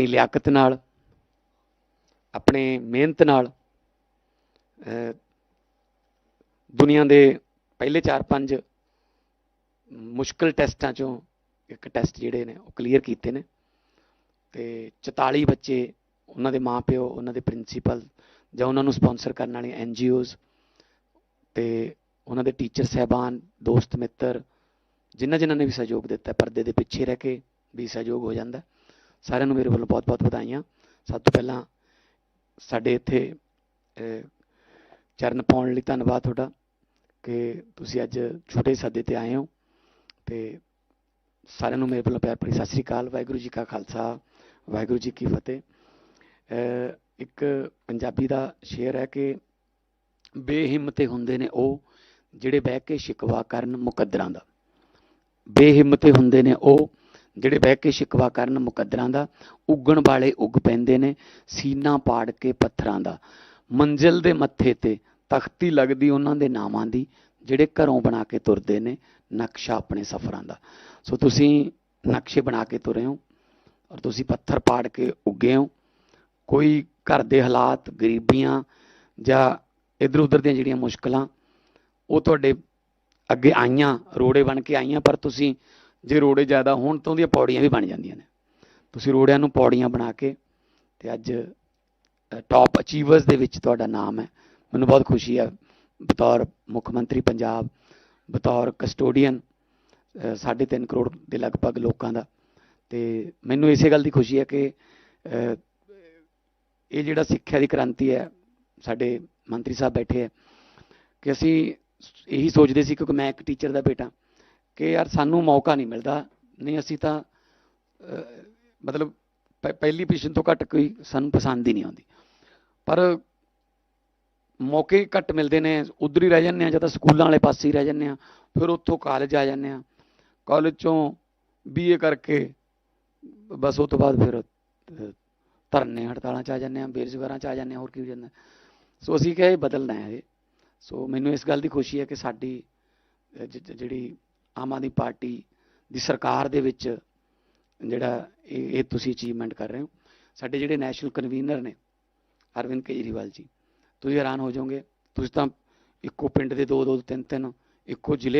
ਆਪਣੀ ਲਿਆਕਤ ਨਾਲ, ਆਪਣੇ ਮਿਹਨਤ ਨਾਲ ਦੁਨੀਆ ਦੇ ਪਹਿਲੇ 4-5 ਮੁਸ਼ਕਲ ਟੈਸਟਾਂ ਚੋਂ ਇੱਕ ਟੈਸਟ ਜਿਹੜੇ ਨੇ ਉਹ ਕਲੀਅਰ ਕੀਤੇ ਨੇ। ਤੇ 44 ਬੱਚੇ ਉਹਨਾਂ ਦੇ ਮਾਪਿਓ, ਉਹਨਾਂ ਦੇ ਪ੍ਰਿੰਸੀਪਲ ਜਾਂ ਉਹਨਾਂ ਨੂੰ ਸਪਾਂਸਰ ਕਰਨ ਵਾਲੀਆਂ ਵਾਲੇ ਐਨਜੀਓਜ਼ ਤੇ ਉਹਨਾਂ ਦੇ ਟੀਚਰ, ਸਹਿਬਾਨ, ਦੋਸਤ, ਮਿੱਤਰ ਜਿਨ੍ਹਾਂ ਜਿਨ੍ਹਾਂ ਨੇ ਵੀ ਸਹਿਯੋਗ ਦਿੱਤਾ, ਪਰਦੇ ਦੇ ਪਿੱਛੇ ਰਹਿ ਕੇ ਵੀ ਸਹਿਯੋਗ ਹੋ ਜਾਂਦਾ। ਸਾਰਿਆਂ ਨੂੰ ਮੇਰੇ ਵੱਲੋਂ ਬਹੁਤ-ਬਹੁਤ ਵਧਾਈਆਂ। ਸਭ ਤੋਂ ਪਹਿਲਾਂ ਸਾਡੇ ਇੱਥੇ ਚਰਨ ਪਾਉਣ ਲਈ ਧੰਨਵਾਦ ਤੁਹਾਡਾ ਕਿ ਤੁਸੀਂ ਅੱਜ ਛੋਟੇ ਸੱਦੇ ਤੇ ਆਏ ਹੋ ਤੇ ਸਾਰਿਆਂ ਨੂੰ ਮੇਰੇ ਵੱਲੋਂ ਪਿਆਰ ਭਰੀ ਸਤਿ ਸ੍ਰੀ ਅਕਾਲ, ਵਾਹਿਗੁਰੂ ਜੀ ਕਾ ਖਾਲਸਾ, ਵਾਹਿਗੁਰੂ ਜੀ ਕੀ ਫਤਿਹ। ਇੱਕ ਪੰਜਾਬੀ ਦਾ ਸ਼ੇਰ ਹੈ ਕਿ ਬੇਹਿੰਮਤੇ ਹੁੰਦੇ ਨੇ ਉਹ ਜਿਹੜੇ ਬਹਿ ਕੇ ਸ਼ਿਕਵਾ ਕਰਨ ਮੁਕੱਦਰਾਂ ਦਾ। ਬੇਹਿੰਮਤੇ ਹੁੰਦੇ ਨੇ ਉਹ ਜਿਹੜੇ ਬਹਿ ਕੇ ਸ਼ਿਕਵਾ ਕਰਨ ਮੁਕੱਦਰਾਂ ਦਾ, ਉੱਗਣ ਵਾਲੇ ਉੱਗ ਪੈਂਦੇ ਨੇ, ਸੀਨਾ ਪਾੜ ਕੇ ਪੱਥਰਾਂ ਦਾ। ਮੰਜ਼ਿਲ ਦੇ ਮੱਥੇ ਤੇ ਤਖਤੀ ਲੱਗਦੀ ਉਹਨਾਂ ਦੇ ਨਾਵਾਂ ਦੀ, ਜਿਹੜੇ ਘਰੋਂ ਬਣਾ ਕੇ ਤੁਰਦੇ ਨੇ ਨਕਸ਼ਾ ਆਪਣੇ ਸਫ਼ਰਾਂ ਦਾ। ਸੋ ਤੁਸੀਂ ਨਕਸ਼ੇ ਬਣਾ ਕੇ ਤੁਰੇ ਹੋ ਔਰ ਤੁਸੀਂ ਪੱਥਰ ਪਾੜ ਕੇ ਉੱਗੇ ਹੋ। ਕੋਈ ਘਰ ਦੇ ਹਾਲਾਤ, ਗਰੀਬੀਆਂ ਜਾਂ ਇਧਰ ਉਧਰ ਦੀਆਂ ਜਿਹੜੀਆਂ ਮੁਸ਼ਕਲਾਂ, ਉਹ ਤੁਹਾਡੇ ਅੱਗੇ ਆਈਆਂ, ਰੋੜੇ ਬਣ ਕੇ ਆਈਆਂ, ਪਰ ਤੁਸੀਂ ਜੇ ਰੋੜੇ ਜ਼ਿਆਦਾ ਹੋਣ ਤਾਂ ਉਹਦੀਆਂ ਪੌੜੀਆਂ ਵੀ ਬਣ ਜਾਂਦੀਆਂ ਨੇ। ਤੁਸੀਂ ਰੋੜਿਆਂ ਨੂੰ ਪੌੜੀਆਂ ਬਣਾ ਕੇ ਤੇ ਅੱਜ ਟੌਪ ਅਚੀਵਰਸ ਦੇ ਵਿੱਚ ਤੁਹਾਡਾ ਨਾਮ ਹੈ। ਮੈਨੂੰ ਬਹੁਤ ਖੁਸ਼ੀ ਹੈ। ਬਤੌਰ ਮੁੱਖ ਮੰਤਰੀ ਪੰਜਾਬ, ਬਤੌਰ ਕਸਟੋਡੀਅਨ ਸਾਢੇ ਤਿੰਨ ਕਰੋੜ ਦੇ ਲਗਭਗ ਲੋਕਾਂ ਦਾ। ਤੇ ਮੈਨੂੰ ਇਸੇ ਗੱਲ ਦੀ ਖੁਸ਼ੀ ਹੈ ਕਿ ਇਹ ਜਿਹੜਾ ਸਿੱਖਿਆ ਦੀ ਕ੍ਰਾਂਤੀ ਹੈ, ਸਾਡੇ ਮੰਤਰੀ ਸਾਹਿਬ ਬੈਠੇ ਹੈ ਕਿ ਅਸੀਂ ਇਹੀ ਸੋਚਦੇ ਸੀ ਕਿਉਂਕਿ ਮੈਂ ਇੱਕ ਟੀਚਰ ਦਾ ਬੇਟਾ। ਕਿ ਯਾਰ ਸਾਨੂੰ ਮੌਕਾ ਨਹੀਂ ਮਿਲਦਾ, ਨਹੀਂ ਅਸੀਂ ਤਾਂ ਮਤਲਬ ਪ- ਪਹਿਲੀ ਪੋਜੀਸ਼ਨ ਤੋਂ ਘੱਟ ਕੋਈ ਸਾਨੂੰ ਪਸੰਦ ਹੀ ਨਹੀਂ ਆਉਂਦੀ। ਪਰ ਮੌਕੇ ਘੱਟ ਮਿਲਦੇ ਨੇ, ਉਧਰ ਹੀ ਰਹਿ ਜਾਂਦੇ ਆ ਜਾਂ ਤਾਂ ਸਕੂਲਾਂ ਵਾਲੇ ਪਾਸੇ ਹੀ ਰਹਿ ਜਾਂਦੇ ਆ ਫਿਰ ਉੱਥੋਂ ਕਾਲਜ ਆ ਜਾਂਦੇ ਆ ਕਾਲਜ ਚੋਂ ਬੀਏ ਕਰਕੇ ਬਸ ਉਹ ਤੋਂ ਬਾਅਦ ਫਿਰ ਧਰਨੇ ਹੜਤਾਲਾਂ ਚ ਆ ਜਾਂਦੇ ਆ ਬੇਰੁਜ਼ਗਾਰਾਂ ਚ ਆ ਜਾਂਦੇ ਆ ਹੋਰ ਕੀ ਹੋ ਜਾਂਦਾ। ਸੋ ਅਸੀਂ ਕਿਹਾ ਇਹ ਬਦਲਣਾ ਹੈ ਇਹ। ਸੋ ਮੈਨੂੰ ਇਸ ਗੱਲ ਦੀ ਖੁਸ਼ੀ ਹੈ ਕਿ ਸਾਡੀ ਜਿਹੜੀ ਆਮ ਆਦਮੀ ਪਾਰਟੀ ਦੀ ਸਰਕਾਰ ਦੇ ਵਿੱਚ ਜਿਹੜਾ ਇਹ ਇਹ ਤੁਸੀਂ ਅਚੀਵਮੈਂਟ ਕਰ ਰਹੇ ਹੋ। ਸਾਡੇ ਜਿਹੜੇ ਨੈਸ਼ਨਲ ਕਨਵੀਨਰ ਨੇ, ਅਰਵਿੰਦ ਕੇਜਰੀਵਾਲ ਜੀ, ਤੁਸੀਂ ਹੈਰਾਨ ਹੋ ਜਾਓਗੇ। ਤੁਸੀਂ ਤਾਂ ਇੱਕੋ ਪਿੰਡ ਦੇ ਦੋ ਦੋ, ਤਿੰਨ ਤਿੰਨ, ਇੱਕੋ ਜ਼ਿਲ੍ਹੇ